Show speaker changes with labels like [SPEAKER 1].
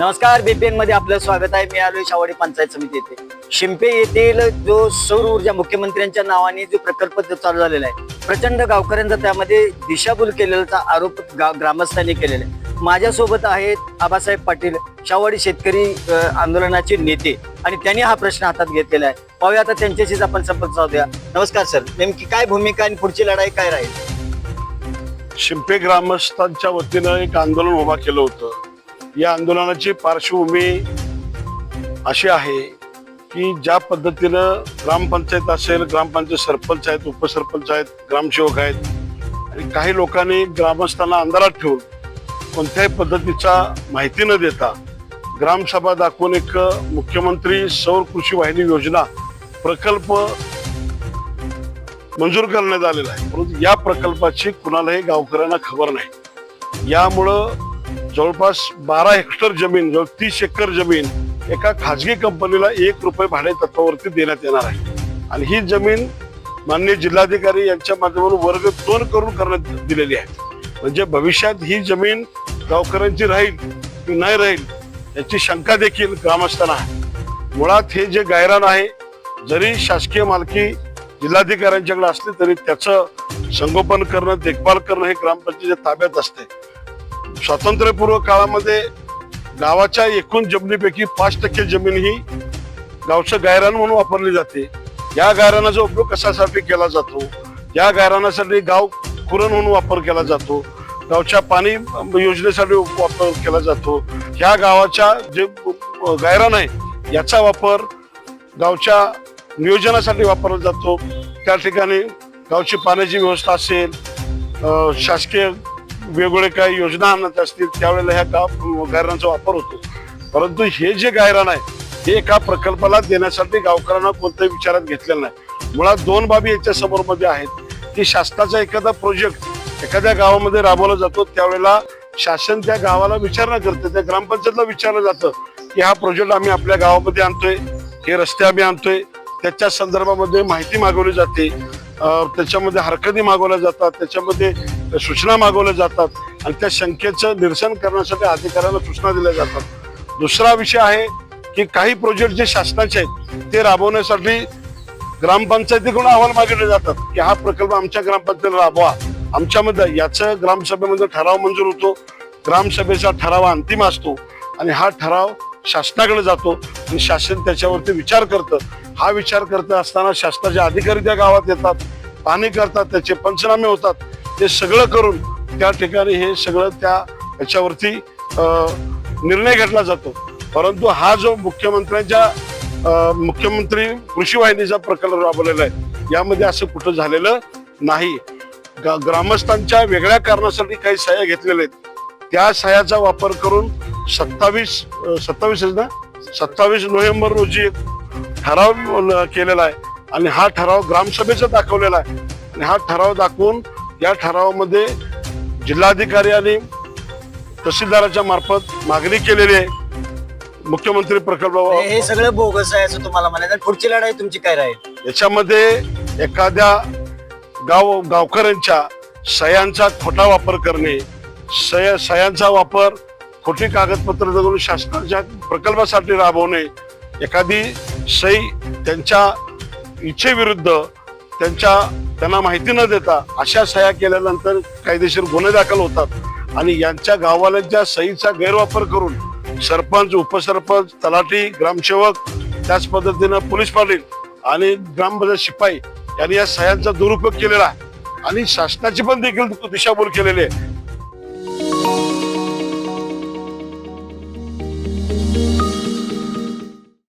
[SPEAKER 1] नमस्कार बीपीएनमध्ये आपलं स्वागत आहे. मी आलोय शावडी पंचायत समिती येथे. शिंपे येथील जो सौर ऊर्जा मुख्यमंत्र्यांच्या नावाने जो प्रकल्प चालू झालेला आहे प्रचंड गावकऱ्यांचा त्यामध्ये दिशाभूल केलेला आरोप ग्रामस्थांनी केलेला आहे. माझ्यासोबत आहेत आबासाहेब पाटील शावडी शेतकरी आंदोलनाचे नेते आणि त्यांनी हा प्रश्न हातात घेतलेला आहे. पाहूया आता त्यांच्याशीच आपण संपर्क साधूया. नमस्कार सर. नेमकी काय भूमिका आणि पुढची लढाई काय राहील?
[SPEAKER 2] शिंपे ग्रामस्थांच्या वतीनं एक आंदोलन उभा केलं होतं. या आंदोलनाची पार्श्वभूमी अशी आहे की ज्या पद्धतीनं ग्रामपंचायत असेल ग्रामपंचायत सरपंच आहेत उपसरपंच आहेत ग्रामसेवक आहेत आणि काही लोकांनी ग्रामस्थांना अंधारात ठेवून कोणत्याही पद्धतीचा माहिती न देता ग्रामसभा दाखवून एक मुख्यमंत्री सौर कृषी वाहिनी योजना प्रकल्प मंजूर करण्यात आलेला आहे. परंतु या प्रकल्पाची कुणालाही गावकऱ्यांना खबर नाही. यामुळं जवळपास बारा हेक्टर जमीन जवळ तीस एकर जमीन एका खाजगी कंपनीला एक रुपये भाडे तत्वावरती देण्यात येणार आहे. आणि ही जमीन माननीय जिल्हाधिकारी यांच्या माध्यमातून वर्ग दोन करून करण्यात दिलेली आहे. म्हणजे भविष्यात ही जमीन गावकऱ्यांची राहील की नाही राहील याची शंका देखील ग्रामस्थांना आहे. मुळात हे जे गायरान आहे जरी शासकीय मालकी जिल्हाधिकाऱ्यांच्याकडे असली तरी त्याचं संगोपन करणं देखभाल करणं हे ग्रामपंचायतीच्या ताब्यात असते. स्वातंत्र्यपूर्व काळामध्ये गावाच्या एकूण जमिनीपैकी पाच टक्के जमीन ही गावचं गायरान म्हणून वापरली जाते. या गायरानाचा उपयोग कशासाठी केला जातो? या गायरानासाठी गाव कुरण म्हणून वापर केला जातो. गावच्या पाणी योजनेसाठी वापर केला जातो. ह्या गावाच्या जे गायरान आहे याचा वापर गावच्या नियोजनासाठी वापरला जातो. त्या ठिकाणी गावची पाण्याची व्यवस्था असेल शासकीय वेगवेगळे काही योजना आणत असतील त्यावेळेला ह्या गाव गायरांचा वापर होतो. परंतु हे जे गायरान आहे हे एका प्रकल्पाला देण्यासाठी गावकऱ्यांना कोणत्याही विचारात घेतलेलं नाही. मुळात दोन बाबी याच्या समोर मध्ये आहेत. की शासनाचा एखादा प्रोजेक्ट एखाद्या गावामध्ये राबवला जातो त्यावेळेला शासन त्या गावाला विचारणा करते त्या ग्रामपंचायतला विचारलं जातं की हा प्रोजेक्ट आम्ही आपल्या गावामध्ये आणतोय हे रस्ते आम्ही आणतोय. त्याच्या संदर्भामध्ये माहिती मागवली जाते. त्याच्यामध्ये हरकती मागवल्या जातात. त्याच्यामध्ये सूचना मागवल्या जातात आणि त्या शंकेचं निरसन करण्यासाठी अधिकाऱ्यांना सूचना दिल्या जातात. दुसरा विषय आहे की काही प्रोजेक्ट जे शासनाचे आहेत ते राबवण्यासाठी ग्रामपंचायतीकडून अहवाल मागितले जातात की हा प्रकल्प आमच्या ग्रामपंचायतीला राबवा. आमच्यामध्ये याचं ग्रामसभेमध्ये ठराव मंजूर होतो. ग्रामसभेचा ठराव अंतिम असतो आणि हा ठराव शासनाकडे जातो आणि शासन त्याच्यावरती विचार करतं. हा विचार करत असताना शासनाचे अधिकारी त्या गावात येतात पाणी करतात त्याचे पंचनामे होतात. ते सगळं करून त्या ठिकाणी हे सगळं त्या याच्यावरती निर्णय घेतला जातो. परंतु हा जो मुख्यमंत्र्यांच्या मुख्यमंत्री कृषी वाहिनीचा प्रकल्प राबवलेला आहे यामध्ये असं कुठं झालेलं नाही. ग्रामस्थांच्या वेगळ्या कारणासाठी काही सह्या घेतलेल्या आहेत. त्या सह्याचा वापर करून सत्तावीस सत्तावीस ना? सत्तावीस नोव्हेंबर रोजी ठराव केलेला आहे आणि हा ठराव ग्रामसभेचा दाखवलेला आहे. आणि हा ठराव दाखवून या ठरावामध्ये जिल्हाधिकारी आणि तहसीलदाराच्या मार्फत मागणी केलेली आहे. मुख्यमंत्री प्रकल्प
[SPEAKER 1] हे सगळं बोगस आहे असं तुम्हाला म्हणायचं पुढची लढाई तुमची काय राहील?
[SPEAKER 2] याच्यामध्ये एखाद्या गाव गावकऱ्यांच्या सह्यांचा खोटा वापर करणे सह्या सह्यांचा वापर खोटी कागदपत्र करून शासनाच्या प्रकल्पासाठी राबवणे एखादी सही त्यांच्या इच्छेविरुद्ध त्यांच्या त्यांना माहिती न देता अशा सह्या केल्यानंतर कायदेशीर गुन्हे दाखल होतात. आणि यांच्या गाववाल्यांच्या सहीचा गैरवापर करून सरपंच उपसरपंच तलाठी ग्रामसेवक त्याच पद्धतीनं पोलीस पाटील आणि ग्रामपंचायत शिपाई यांनी या सह्यांचा दुरुपयोग केलेला आहे. आणि शासनाची पण देखील दिशाभूल केलेली आहे.